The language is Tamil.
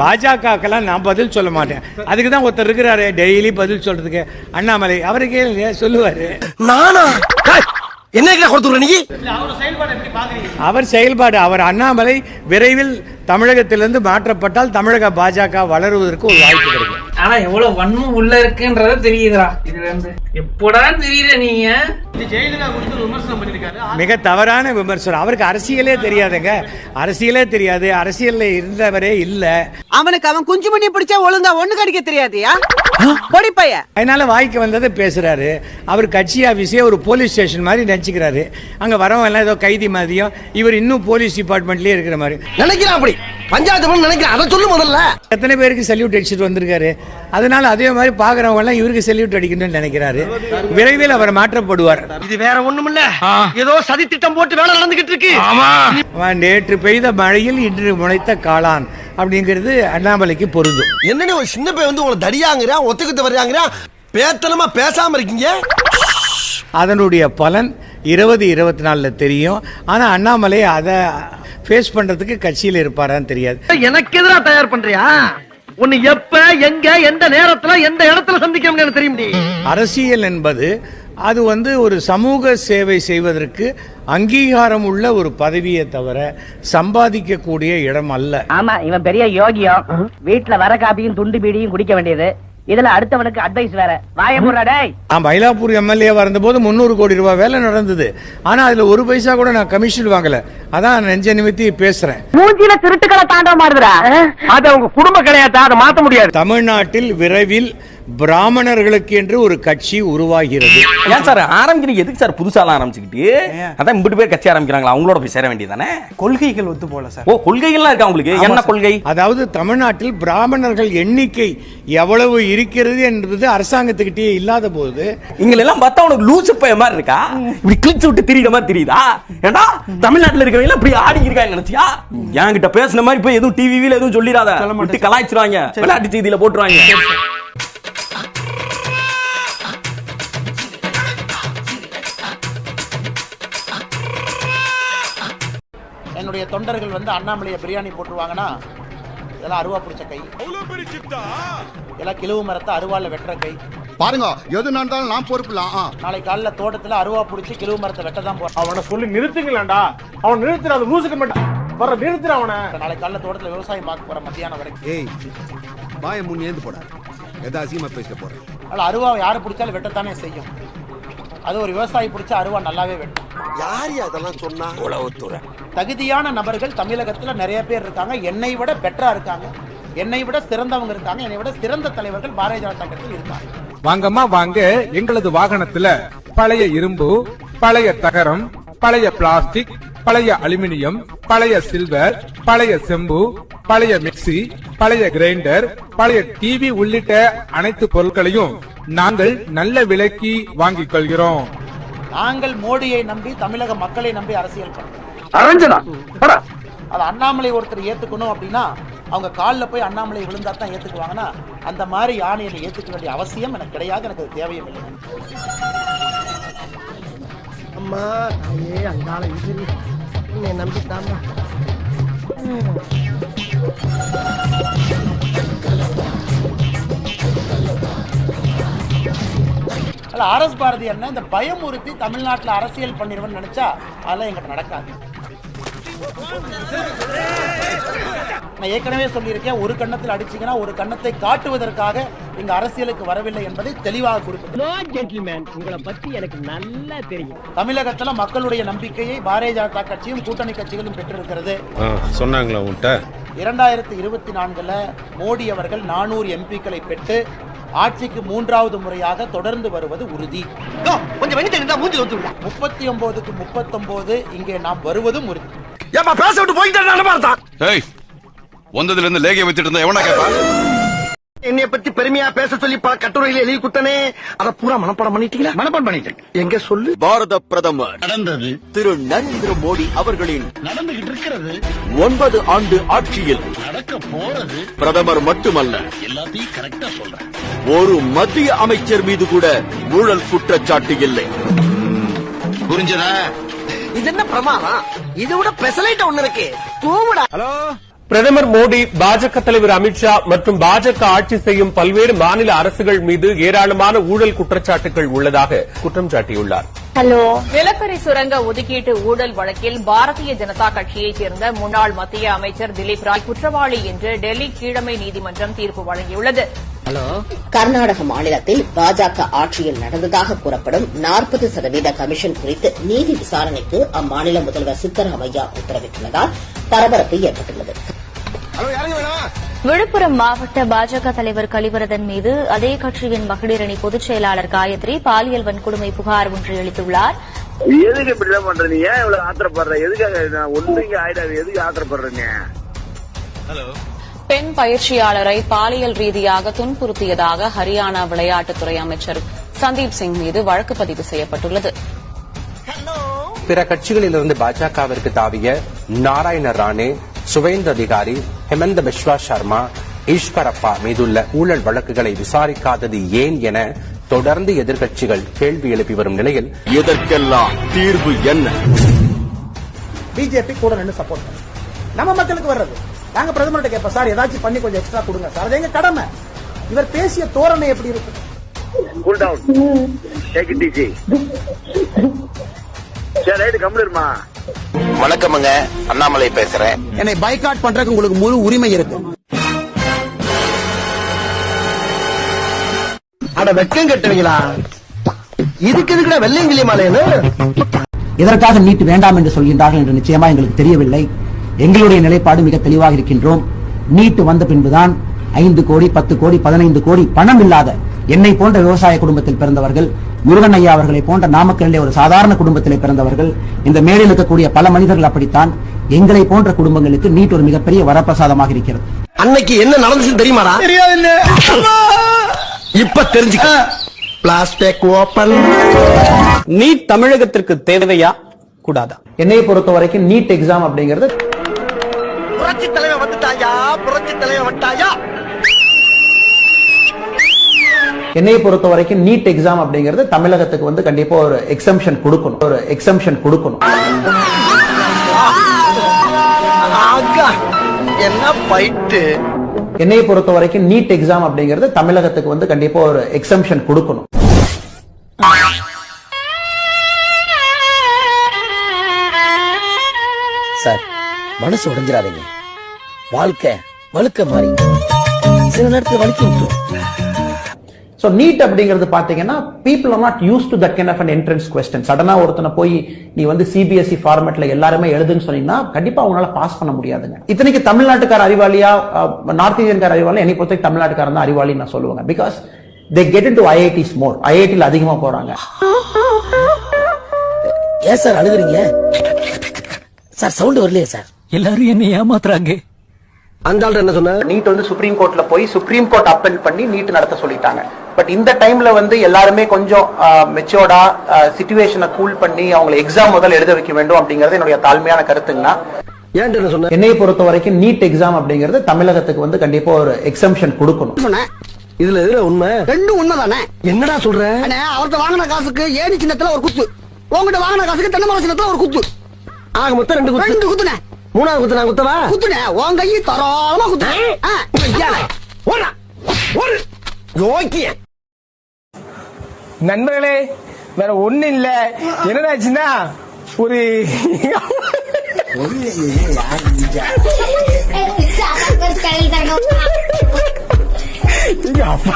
பாஜகக்கெல்லாம் நான் பதில் சொல்ல மாட்டேன். அதுக்கு தான் ஒருத்தர் இருக்கிறாரு டெய்லி பதில் சொல்றதுக்கு. அண்ணாமலை அவரு கேளுங்க சொல்லுவாரு. நானா? என்ன கொடுத்துற நீ? அவர் செயல்பாடு அவர் அண்ணாமலை விரைவில் தமிழகத்திலிருந்து மாற்றப்பட்டால் தமிழக பாஜக வளருவதற்கு ஒரு வாய்ப்பு கிடைக்கும். ஆனா எவ்வளவு வன்மம் உள்ள இருக்குன்றத தெரியுதுடா. இதுல இருந்து. எப்படா தெரியுற நீங்க? மிக தவறான விமர்சனம். அவருக்கு அரசியலே தெரியாதுங்க. அரசியலே தெரியாது. அரசியல்ல இருந்தவரே இல்ல. அவனுக்கு அவன் குஞ்சு மணி பிடிச்சா ஒழுங்கா ஒண்ணு கடிக்க தெரியாதியா? பொடி பைய அதனால வாய்க்கு வந்ததை பேசுறாரு. அவர் கட்சி ஆபீஸே ஒரு போலீஸ் ஸ்டேஷன் மாதிரி நினைச்சுக்கிறாரு. அங்க வரவங்க எல்லாம் ஏதோ கைதி மாதிரியும் இவர் இன்னும் போலீஸ் டிபார்ட்மெண்ட்லயே இருக்கிற மாதிரி. நினைக்கிறான் அப்படி. பஞ்சாயத்து நினைக்கிறேன். அதை சொல்லு முதல்ல. எத்தனை பேருக்கு சல்யூட் அடிச்சுட்டு வந்திருக்காரு. அதனால அதே மாதிரி பாக்குறவங்க எல்லாம் இவருக்கு சல்யூட் அடிக்கணும்னு நினைக்கிறாரு. விரைவில் அவர் மாற்றப்படுவார். இது வேற ஒண்ணுமில்ல. ஏதோ சதி திட்டம் போட்டு வேலை நடந்துகிட்டு இருக்கு. அவன் நேற்று பெய்த மழையில் இன்று முளைத்த காளான். அப்படிங்கிறது அண்ணாமலைக்கு பொருந்தும். என்னன்னு ஒரு சின்ன பையன் வந்து உங்களை தடியாங்கிறான் ஒத்துக்கிட்டு வர்றாங்கிறான் பேத்தனமா பேசாம இருக்கீங்க? அதனுடைய பலன் இருபது இருபத்தி நாலில் தெரியும். ஆனால் அண்ணாமலை அதை ஃபேஸ் பண்ணுறதுக்கு கட்சியில் இருப்பாரான்னு தெரியாது. எனக்கு எதிரா தயார் பண்றியா? உன்னை எப்ப எங்க எந்த நேரத்துல எந்த இடத்துல சந்திக்கணும்னு தெரியும் அரசியல் என்பது அது வந்து ஒரு சமூக சேவை செய்வதற்கு அங்கீகாரம் உள்ள ஒரு பதவியை தவிர சம்பாதிக்கக்கூடிய இடம் அல்ல. ஆமா இவன் பெரிய யோகியம் வீட்ல வர காப்பியும் துண்டு பீடியும் குடிக்க வேண்டியது. இதுல அடுத்தவனுக்கு அட்வைஸ் வேற. வாய முறா டேய். நான் மயிலாப்பூர் எம்எல்ஏ இருந்தபோது முந்நூறு கோடி ரூபாய் வேலை நடந்தது. ஆனால் அதில் ஒரு பைசா கூட நான் கமிஷன் வாங்கல. அதான் நெஞ்ச நிமித்தி பேசுறேன். மூஞ்சில திருட்டுக்களை தாண்ட மாறுதுடா. அது உங்க குடும்ப கிடையாது? அதை மாத்த முடியாது. தமிழ்நாட்டில் விரைவில் பிராமணர்களுக்கு என்று ஒரு கட்சி உருவாகிறது. ஏன் சார் ஆரம்பிக்கிறீங்க எதுக்கு சார் புதுசாலாம் ஆரம்பிச்சுக்கிட்டு? அதான் இம்பிட்டு பேர் கட்சி ஆரம்பிக்கிறாங்களா? அவங்களோட போய் சேர வேண்டியதானே கொள்கைகள் ஒத்து போல சார். ஓ கொள்கைகள்லாம் இருக்கா உங்களுக்கு? என்ன கொள்கை? அதாவது தமிழ்நாட்டில் பிராமணர்கள் எண்ணிக்கை எவ்வளவு இருக்கிறது என்பது அரசாங்கத்துக்கிட்டே இல்லாத போது எல்லாம் பார்த்தா உனக்கு லூசு பைய மாதிரி இருக்கா? இப்படி கிழிச்சு விட்டு தெரியுற மாதிரி தெரியுதா? ஏண்டா தமிழ்நாட்டுல இருக்கிறவங்க எல்லாம் இப்படி ஆடி இருக்காங்க நினைச்சியா? என்கிட்ட பேசுன மாதிரி போய் எதுவும் டிவிவில எதுவும் சொல்லிடாத. விட்டு கலாய்ச்சிருவாங்க. விளையாட்டு செய்தியில போட்டுருவாங்க. என்னுடைய தொண்டர்கள் வந்து அண்ணாமலையை பிரியாணி போட்டுருவாங்கன்னா இதெல்லாம் அருவா பிடிச்ச கை. இதெல்லாம் கிழவு மரத்தை அருவால வெட்டுற கை. பாருங்க எது நடந்தாலும் நான் பொறுப்புலாம். நாளை காலைல தோட்டத்துல அருவா பிடிச்சி கிழவு மரத்தை வெட்ட தான் போறோம். அவனை சொல்லி நிறுத்துங்களேன்டா அவன் நிறுத்துற அது லூசுக்க மாட்டான் வர நிறுத்துற அவனை. நாளை காலைல தோட்டத்துல விவசாயம் பார்க்க போற மத்தியானம் வரைக்கும். ஏய் வாய முன் ஏந்து போட. எதா அசிங்கமா பேச போறேன் அதனால அருவாவை யாரு பிடிச்சாலும் வெட்டத்தானே செய்யும். அது ஒரு விவசாயி பிடிச்ச அருவா நல்லாவே வெட்டும். யார் அதெல்லாம் சொன்னா? உளவுத்துறை. தகுதியான நபர்கள் தமிழகத்துல நிறைய பேர் இருக்காங்க. என்னை விட பெட்டரா இருக்காங்க. என்னை விட சிறந்தவங்க இருக்காங்க. என்னை விட சிறந்த தலைவர்கள் பாரதிய ஜனதா கட்சியில் இருக்காங்க. வாங்கம்மா வாங்க. எங்களது வாகனத்துல பழைய இரும்பு பழைய தகரம் பழைய பிளாஸ்டிக் பழைய அலுமினியம் பழைய சில்வர் பழைய செம்பு பழைய மிக்ஸி பழைய கிரைண்டர் பழைய டிவி உள்ளிட்ட அனைத்து பொருட்களையும் நாங்கள் நல்ல விலைக்கு வாங்கிக் கொள்கிறோம். நாங்கள் மோடியை நம்பி தமிழக மக்களை நம்பி அரசியல் பண்றோம். அது அண்ணாமலை ஒருத்தர் ஏத்துக்கணும் அப்படின்னா அவங்க காலில் போய் அண்ணாமலை விழுந்தா தான் ஏத்துக்குவாங்கன்னா அந்த மாதிரி யானையை ஏத்துக்க வேண்டிய அவசியம் எனக்கு கிடையாது எனக்கு அது தேவையும் இல்லை அம்மா அங்கால நம்பிட்டாமா அல்ல ஆர்எஸ் பாரதி அண்ணன் இந்த பயமுறுத்தி தமிழ்நாட்டில் அரசியல் பண்ணிடுவேன்னு நினைச்சா அதெல்லாம் எங்கிட்ட நடக்காது. நான் ஏற்கனவே சொல்லியிருக்கேன் ஒரு கன்னத்தில் அடிச்சீங்கன்னா ஒரு கன்னத்தை காட்டுவதற்காக இங்க அரசியலுக்கு வரவில்லை என்பதை தெளிவாக குறிப்பிட்டேன் ஜென்டில்மேன் உங்களை பத்தி எனக்கு நல்லா தெரியும். தமிழகத்துல மக்களுடைய நம்பிக்கையை பாரதிய ஜனதா கட்சியும் கூட்டணி கட்சிகளும் பெற்றிருக்கிறது. சொன்னாங்களா உன்கிட்ட இரண்டாயிரத்தி இருபத்தி நான்குல மோடி அவர்கள் நானூறு எம்பிக்களை பெற்று ஆட்சிக்கு மூன்றாவது முறையாக தொடர்ந்து வருவது உறுதி. முப்பத்தி ஒன்பதுக்கு முப்பத்தொன்பது இங்கே நாம் வருவதும் உறுதி. ஏப்பா பேச விட்டு போயிட்டு பார்த்தான்? ஏய் வந்ததுல இருந்து லேகிய வச்சுட்டு இருந்தா எவனா கேப்பா? என்னைய பத்தி பெருமையா பேச சொல்லி பல கட்டுரையில எழுதி குத்தனே அத பூரா மனப்பாடம் பண்ணிட்டீங்களா? மனப்பாடம் பண்ணிட்டேன். எங்க சொல்லு? பாரத பிரதமர் நடந்தது. திரு நரேந்திர மோடி அவர்களின் நடந்துகிட்டு இருக்கிறது. ஒன்பது ஆண்டு ஆட்சியில் நடக்க போறது. பிரதமர் மட்டுமல்ல. எல்லாத்தையும் கரெக்டா சொல்றேன். ஒரு மத்திய அமைச்சர் மீது கூட ஊழல் குற்றச்சாட்டு இல்லை. புரிஞ்சதா? இது என்ன பிரமாதம்? இது விட பெசலைட் ஒண்ணு இருக்கு. தூவுடா ஹலோ? பிரதமர் மோடி பாஜக தலைவர் அமித்ஷா மற்றும் பாஜக ஆட்சி செய்யும் பல்வேறு மாநில அரசுகள் மீது ஏராளமான ஊழல் குற்றச்சாட்டுகள் உள்ளதாக குற்றம் சாட்டியுள்ளார். ஹலோ. நிலக்கரி சுரங்க ஒதுக்கீட்டு ஊழல் வழக்கில் பாரதிய ஜனதா கட்சியைச் சேர்ந்த முன்னாள் மத்திய அமைச்சர் திலீப் ராய் குற்றவாளி என்று டெல்லி கீழமை நீதிமன்றம் தீர்ப்பு வழங்கியுள்ளது. கர்நாடக மாநிலத்தில் பாஜக ஆட்சியில் நடந்ததாக கூறப்படும் நாற்பது சதவீத கமிஷன் குறித்து நீதி விசாரணைக்கு அம்மாநில முதல்வர் சித்தராமையா உத்தரவிட்டுள்ளதால் பரபரப்பு ஏற்பட்டுள்ளது. விழுப்புரம் மாவட்ட பாஜக தலைவர் கலிவரதன் மீது அதே கட்சியின் மகளிர் அணி பொதுச் செயலாளர் காயத்ரி பாலியல் வன்கொடுமை புகார் ஒன்றை அளித்துள்ளார். எதுக்கு இப்படி எல்லாம் பண்ற நீ ஏன் இவ்வளவு ஆத்திரப்படுற? எதுக்காக நான் ஒண்ணுங்க ஆயிடாது? எதுக்கு ஆத்திரப்படுறீங்க? பெண் பயிற்சியாளரை பாலியல் ரீதியாக துன்புறுத்தியதாக ஹரியானா விளையாட்டுத்துறை அமைச்சர் சந்தீப் சிங் மீது வழக்கு பதிவு செய்யப்பட்டுள்ளது. பிற கட்சிகளிலிருந்து பாஜகவிற்கு தாவிய நாராயண ராணே சுவேந்த அதிகாரி ஹெமந்த பிஸ்வா சர்மா ஈஸ்வரப்பா மீதுள்ள ஊழல் வழக்குகளை விசாரிக்காதது ஏன் என தொடர்ந்து எதிர்க்கட்சிகள் கேள்வி எழுப்பி வரும் நிலையில் இதற்கெல்லாம் தீர்வு என்ன? பிஜேபி கூட நின்று சப்போர்ட் பண்ணும் நம்ம மக்களுக்கு வர்றது. நாங்க பிரதமர்கிட்ட கேட்போம் சார் ஏதாச்சும் பண்ணி கொஞ்சம் எக்ஸ்ட்ரா கொடுங்க. சார் அது எங்க கடமை. இவர் பேசிய தோரணை எப்படி இருக்கு? கூல் டவுன் சரி ரைட்டு கம்ப்ளீட்மா வணக்கமுங்க அண்ணாமலை பேசுறேன். என்னை பைகாட் பண்றதுக்கு உங்களுக்கு முழு உரிமை இருக்கு. அட வெக்கம் கட்டுவீங்களா? இதுக்கு எதுக்குடா வெள்ளையங்கிலி மாலையன்னு இதற்காக நீட் வேண்டாம் என்று சொல்கின்றார்கள் என்று நிச்சயமா எங்களுக்கு தெரியவில்லை. எங்களுடைய நிலைப்பாடு மிக தெளிவாக இருக்கின்றோம். நீட் வந்த பின்புதான் ஐந்து கோடி பத்து கோடி பதினைந்து கோடி பணம் இல்லாத என்னை போன்ற விவசாய குடும்பத்தில் பிறந்தவர்கள் முருகன் ஐயா அவர்களை போன்ற நாமக்கல்லே ஒரு சாதாரண குடும்பத்திலே பிறந்தவர்கள் இந்த மேடையில் இருக்கக்கூடிய பல மனிதர்கள் அப்படித்தான் எங்களை போன்ற குடும்பங்களுக்கு நீட் ஒரு மிகப்பெரிய வரப்பிரசாதமாக இருக்கிறது. அன்னைக்கு என்ன நடந்துச்சுன்னு தெரியுமாடா? தெரியாது இப்ப தெரிஞ்சுக்க. பிளாஸ்டிக் ஓபன் நீட் தமிழகத்திற்கு தேவையா? கூடாதா? என்னை பொறுத்த வரைக்கும் நீட் எக்ஸாம் அப்படிங்கிறது புரட்சி தலைவன் வந்துட்டாயா? புரட்சி தலைவன் வந்துட்டாயா? என்னை பொறுத்த வரைக்கும் நீட் எக்ஸாம் அப்படிங்கிறது தமிழகத்துக்கு வந்து கண்டிப்பா ஒரு எக்ஸம்ஷன் கொடுக்கணும். ஒரு எக்ஸம்ஷன் கொடுக்கணும். ஆகா என்ன பைட்டு? என்னை பொறுத்த வரைக்கும் நீட் எக்ஸாம் அப்படிங்கிறது தமிழகத்துக்கு வந்து கண்டிப்பா ஒரு எக்ஸம்ஷன் கொடுக்கணும். சார் மனசு உடைஞ்சிடாதீங்க. வாழ்க்கை வழுக்க மாறி. சில நேரத்துல வலிக்க விட்டுரும் சோ நீட் அப்படிங்கிறது பாத்தீங்கன்னா people are not use to that kind of an entrance question சடனா ஒருத்தனை போய் நீ வந்து சிபிஎஸ்இ ஃபார்மேட்ல E எல்லாருமே எழுதுன்னு சொன்னீங்கன்னா கண்டிப்பா அவங்களால பாஸ் பண்ண முடியாதுங்க. இத்தனைக்கு தமிழ்நாட்டுக்கார அறிவாளியா நார்த் இந்தியன்கார அறிவாளி என்னை பொறுத்த தமிழ்நாட்டுக்காரன் தான் அறிவாளின்னு நான் சொல்லுவேங்க. Because they get into IITs more ஐஐடியில் அதிகமா போறாங்க. ஏன் சார் அழுகுறீங்க? சார் சவுண்ட் வரலையே சார். எல்லாரும் என்ன ஏமாத்துறாங்க. அந்த ஆள் என்ன சொன்ன நீட் வந்து சுப்ரீம் கோர்ட்ல போய் சுப்ரீம் கோர்ட் அப்பெல் பண்ணி நீட் நடத்த சொல்லிட்டாங்க. பட் இந்த டைம்ல வந்து எல்லாருமே கொஞ்சம் மெச்சோர்டா சிச்சுவேஷனை கூல் பண்ணி அவங்களை எக்ஸாம் முதல்ல எழுத வைக்க வேண்டும் அப்படிங்கறது என்னுடைய தாழ்மையான கருத்துங்கன்னா ஏன் என்ன பொறுத்த வரைக்கும் நீட் எக்ஸாம் அப்படிங்கிறது தமிழகத்துக்கு வந்து கண்டிப்பா ஒரு எக்ஸம்ஷன் கொடுக்கணும். இதுல எதுல உண்மை? ரெண்டும் உண்மைதானே? என்னடா சொல்ற? அவர்கிட்ட வாங்கின காசுக்கு ஏணி சின்னத்துல ஒரு குத்து. உங்ககிட்ட வாங்கின காசுக்கு தென்னை மரம் சின்னத்துல ஒரு குத்து. ஆக மொத்தம் ரெண்டு குத்து. ரெண்டு குத்துனே மூணாவது குத்து நான் குத்தவா? குத்துனே உன் கையை தரோளமா குத்துனேன் ஒரு யோக்கிய நண்பர்களே வேற ஒண்ணு இல்ல. என்னடாச்சுன்னா ஒரு எங்க அப்பா.